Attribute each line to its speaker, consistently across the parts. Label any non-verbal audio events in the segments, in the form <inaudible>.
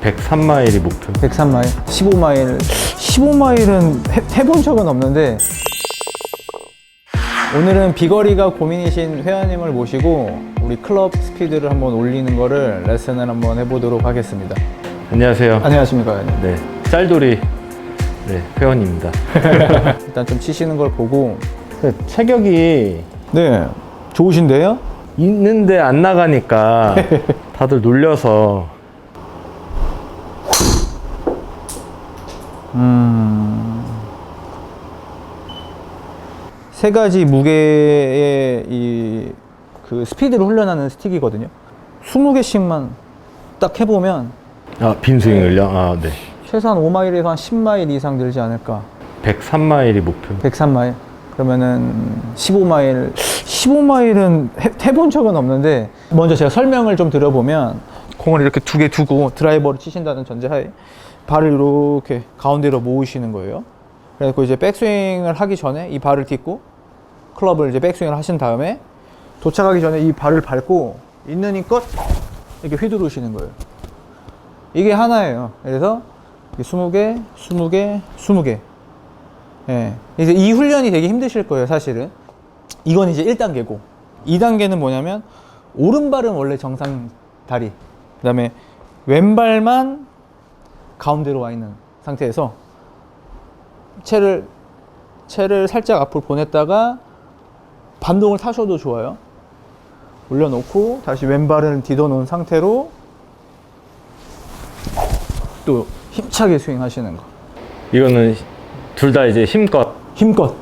Speaker 1: 103마일이 목표.
Speaker 2: 103마일, 15마일. 15마일은 해, 해본 적은 없는데 오늘은 비거리가 고민이신 회원님을 모시고 우리 클럽 스피드를 한번 올리는 거를 레슨을 한번 해보도록 하겠습니다.
Speaker 1: 안녕하세요.
Speaker 2: 안녕하십니까 회원님.
Speaker 1: 네, 짤돌이 네, 회원입니다. <laughs>
Speaker 2: 일단 좀 치시는 걸 보고
Speaker 1: 그 체격이
Speaker 2: 네 좋으신데요?
Speaker 1: 있는데 안 나가니까 <laughs> 다들 놀려서
Speaker 2: 세 가지 무게의 이 그 스피드를 훈련하는 스틱이거든요. 20개씩만 딱 해보면
Speaker 1: 아, 빈스윙을요? 아, 네.
Speaker 2: 최소한 5마일에서 한 10마일 이상 늘지 않을까.
Speaker 1: 103마일이 목표.
Speaker 2: 103마일. 그러면은 15마일. 15마일은 해, 본 적은 없는데 먼저 제가 설명을 좀 드려보면 공을 이렇게 두 개 두고 드라이버를 치신다는 전제하에 발을 이렇게 가운데로 모으시는 거예요. 그래서 이제 백스윙을 하기 전에 이 발을 딛고 클럽을 이제 백스윙을 하신 다음에 도착하기 전에 이 발을 밟고 있는 힘껏 이렇게 휘두르시는 거예요. 이게 하나예요. 그래서 20개, 20개, 20개. 예. 이제 이 훈련이 되게 힘드실 거예요, 사실은. 이건 이제 1단계고. 2단계는 뭐냐면, 오른발은 원래 정상 다리. 그 다음에 왼발만 가운데로 와 있는 상태에서 채를, 채를 살짝 앞으로 보냈다가 반동을 타셔도 좋아요. 올려놓고 다시 왼발을 디뎌 놓은 상태로 또 힘차게 스윙하시는 거.
Speaker 1: 이거는 둘 다 이제 힘껏
Speaker 2: 힘껏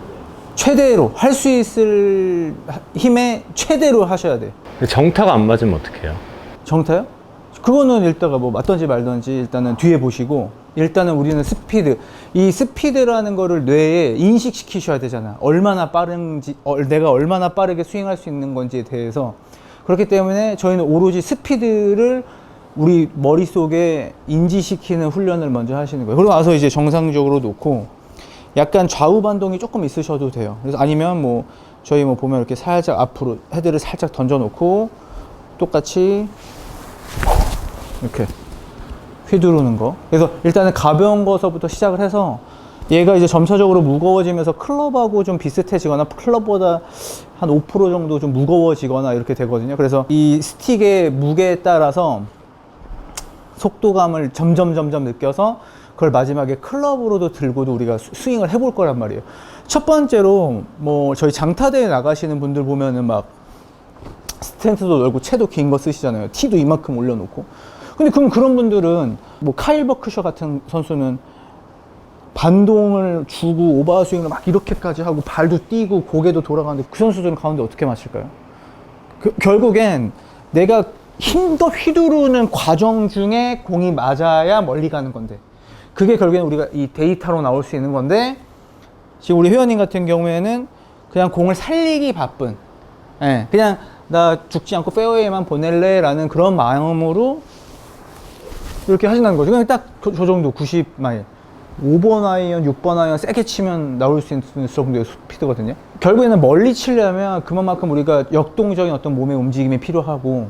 Speaker 2: 최대로 할 수 있을 힘의 최대로 하셔야 돼.
Speaker 1: 정타가 안 맞으면 어떡해요?
Speaker 2: 정타요? 그거는 일단가 뭐 맞던지 말던지 일단은 뒤에 보시고 일단은 우리는 스피드. 이 스피드라는 거를 뇌에 인식시키셔야 되잖아. 얼마나 빠른지 어, 내가 얼마나 빠르게 스윙할 수 있는 건지에 대해서. 그렇기 때문에 저희는 오로지 스피드를 우리 머릿속에 인지시키는 훈련을 먼저 하시는 거예요. 그러고 나서 이제 정상적으로 놓고 약간 좌우 반동이 조금 있으셔도 돼요. 그래서 아니면 뭐 저희 뭐 보면 이렇게 살짝 앞으로 헤드를 살짝 던져 놓고 똑같이 이렇게 휘두르는 거. 그래서 일단은 가벼운 거서부터 시작을 해서 얘가 이제 점차적으로 무거워지면서 클럽하고 좀 비슷해지거나 클럽보다 한 5% 정도 좀 무거워지거나 이렇게 되거든요. 그래서 이 스틱의 무게에 따라서 속도감을 점점 점점 느껴서 그걸 마지막에 클럽으로도 들고도 우리가 스- 스윙을 해볼 거란 말이에요. 첫 번째로 뭐 저희 장타대에 나가시는 분들 보면은 막 스탠스도 넓고 채도 긴 거 쓰시잖아요. 티도 이만큼 올려놓고. 근데 그럼 그런 분들은 뭐 카일 버크셔 같은 선수는 반동을 주고 오버 스윙을 막 이렇게까지 하고 발도 뛰고 고개도 돌아가는데 그 선수들은 가운데 어떻게 맞힐까요? 그- 결국엔 내가 힘껏 휘두르는 과정 중에 공이 맞아야 멀리 가는 건데 그게 결국엔 우리가 이 데이터로 나올 수 있는 건데 지금 우리 회원님 같은 경우에는 그냥 공을 살리기 바쁜 예, 그냥 나 죽지 않고 페어웨이만 보낼래 라는 그런 마음으로 이렇게 하신다는 거죠. 그냥 딱 저 정도 90마일. 5번 아이언, 6번 아이언 세게 치면 나올 수 있는 정도의 스피드거든요. 결국에는 멀리 치려면 그만큼 우리가 역동적인 어떤 몸의 움직임이 필요하고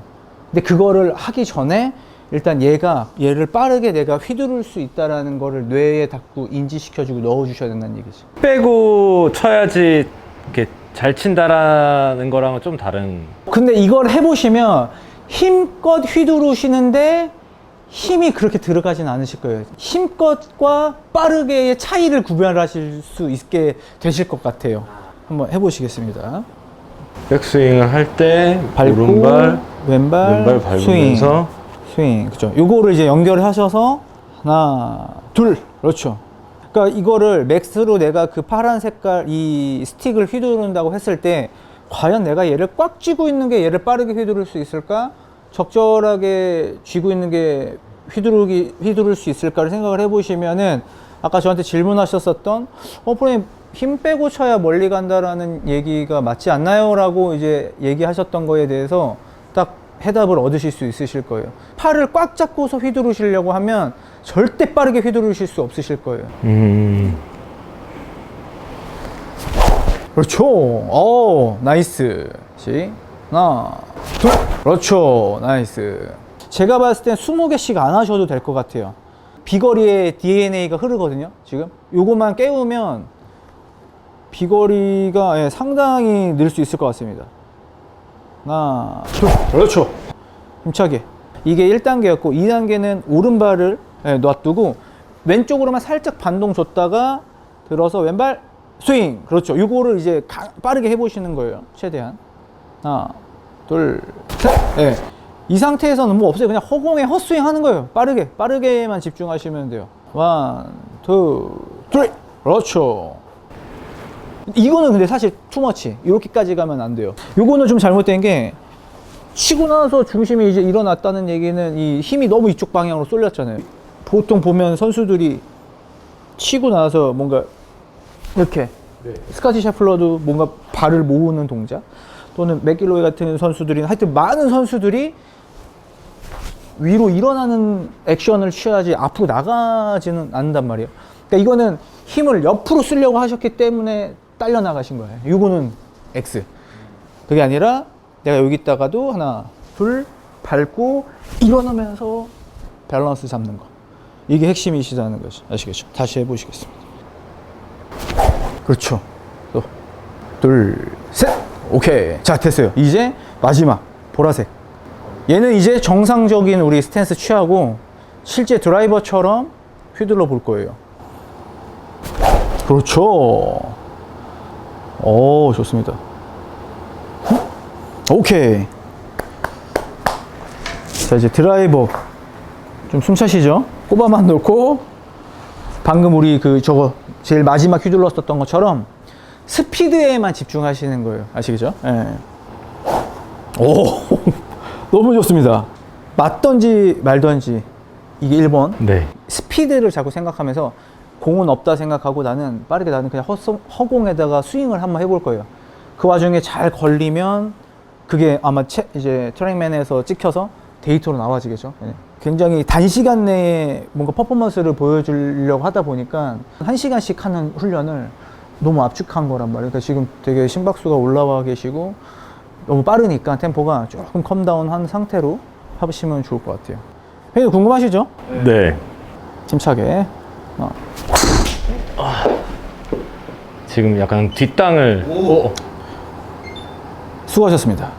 Speaker 2: 근데 그거를 하기 전에 일단 얘가 얘를 빠르게 내가 휘두를 수 있다라는 거를 뇌에 자꾸 인지시켜주고 넣어주셔야 된다는 얘기지.
Speaker 1: 빼고 쳐야지 이렇게 잘 친다라는 거랑은 좀 다른
Speaker 2: 근데 이걸 해보시면 힘껏 휘두르시는데 힘이 그렇게 들어가진 않으실 거예요. 힘껏과 빠르게의 차이를 구별하실 수 있게 되실 것 같아요. 한번 해보시겠습니다.
Speaker 1: 백스윙을 할 때
Speaker 2: 밟고
Speaker 1: 오른발
Speaker 2: 왼발,
Speaker 1: 왼발 밟으면서
Speaker 2: 스윙, 스윙, 그죠? 요거를 이제 연결하셔서 하나, 둘, 그렇죠. 그러니까 이거를 맥스로 내가 그 파란 색깔 이 스틱을 휘두른다고 했을 때 과연 내가 얘를 꽉 쥐고 있는 게 얘를 빠르게 휘두를 수 있을까? 적절하게 쥐고 있는 게 휘두르기 휘두를 수 있을까를 생각을 해보시면은 아까 저한테 질문하셨었던 어 프로님 힘 빼고 쳐야 멀리 간다라는 얘기가 맞지 않나요?라고 이제 얘기하셨던 거에 대해서 딱 해답을 얻으실 수 있으실 거예요. 팔을 꽉 잡고서 휘두르시려고 하면 절대 빠르게 휘두르실 수 없으실 거예요.
Speaker 1: 음,
Speaker 2: 그렇죠. 오, 나이스. 시, 하나, 둘. 그렇죠. 나이스. 제가 봤을 땐 20개씩 안 하셔도 될 것 같아요. 비거리에 DNA가 흐르거든요. 지금 요것만 깨우면 비거리가 예, 상당히 늘 수 있을 것 같습니다. 하나, 둘, 그렇죠. 힘차게. 이게 1단계였고 2단계는 오른발을 예, 놔두고 왼쪽으로만 살짝 반동 줬다가 들어서 왼발 스윙. 그렇죠. 요거를 이제 가- 빠르게 해보시는 거예요. 최대한. 하나, 둘, 셋. 예. 이 상태에서는 뭐 없어요. 그냥 허공에 헛스윙 하는 거예요. 빠르게, 빠르게만 집중하시면 돼요. 원, 투, 쓰리. 그렇죠. 이거는 근데 사실 투머치. 이렇게까지 가면 안 돼요. 요거는 좀 잘못된 게 치고 나서 중심이 이제 일어났다는 얘기는 이 힘이 너무 이쪽 방향으로 쏠렸잖아요. 보통 보면 선수들이 치고 나서 뭔가 이렇게 스카티 샤플러도 뭔가 발을 모으는 동작 또는 맥길로이 같은 선수들이 하여튼 많은 선수들이 위로 일어나는 액션을 취하지 앞으로 나가지는 않는단 말이에요. 그러니까 이거는 힘을 옆으로 쓰려고 하셨기 때문에 딸려 나가신 거예요. 이거는 X. 그게 아니라 내가 여기 있다가도 하나, 둘, 밟고 일어나면서 밸런스 잡는 거. 이게 핵심이시다는 거죠. 아시겠죠? 다시 해보시겠습니다. 그렇죠. 또, 둘, 셋. 오케이. 자, 됐어요. 이제 마지막 보라색. 얘는 이제 정상적인 우리 스탠스 취하고 실제 드라이버처럼 휘둘러 볼 거예요. 그렇죠. 오, 좋습니다. 오케이. 자, 이제 드라이버. 좀 숨차시죠? 꼽아만 놓고, 방금 우리 그 저거 제일 마지막 휘둘렀었던 것처럼 스피드에만 집중하시는 거예요. 아시겠죠? 예. 오, <laughs> 너무 좋습니다. 맞던지 말던지. 이게 1번.
Speaker 1: 네.
Speaker 2: 스피드를 자꾸 생각하면서 공은 없다 생각하고 나는 빠르게 나는 그냥 헛, 허공에다가 스윙을 한번 해볼 거예요. 그 와중에 잘 걸리면 그게 아마 채, 이제 트랙맨에서 찍혀서 데이터로 나와지겠죠. 예. 굉장히 단시간 내에 뭔가 퍼포먼스를 보여주려고 하다 보니까 한 시간씩 하는 훈련을 너무 압축한 거란 말이에요. 그러니까 지금 되게 심박수가 올라와 계시고 너무 빠르니까 템포가 조금 컴다운 한 상태로 하시면 좋을 것 같아요. 회장님 궁금하시죠?
Speaker 1: 네.
Speaker 2: 침착에. 어.
Speaker 1: 지금 약간 뒷땅을 어,
Speaker 2: 수고하셨습니다.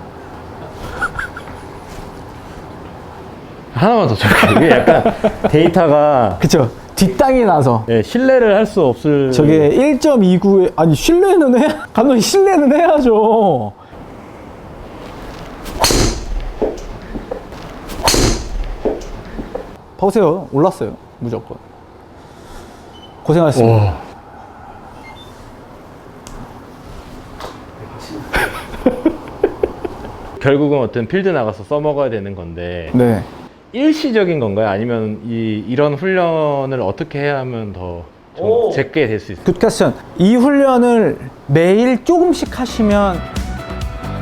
Speaker 1: 하나만 더 쳐볼게요. 이게 약간 데이터가 <laughs>
Speaker 2: 그쵸. 뒷땅이 나서.
Speaker 1: 네, 신뢰를 할 수 없을
Speaker 2: 저게 1.29에, 아니, 신뢰는 해, <laughs> 감독님 신뢰는 해야죠. 봐보세요. 올랐어요. 무조건. 고생하셨습니다.
Speaker 1: 와. <laughs> 결국은 어떤 필드 나가서 써먹어야 되는 건데
Speaker 2: 네.
Speaker 1: 일시적인 건가요? 아니면 이, 이런 훈련을 어떻게 해야 하면 더좀 제게 될 수 있어요?
Speaker 2: 굿 퀘스천. 이 훈련을 매일 조금씩 하시면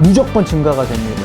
Speaker 2: 무조건 증가가 됩니다.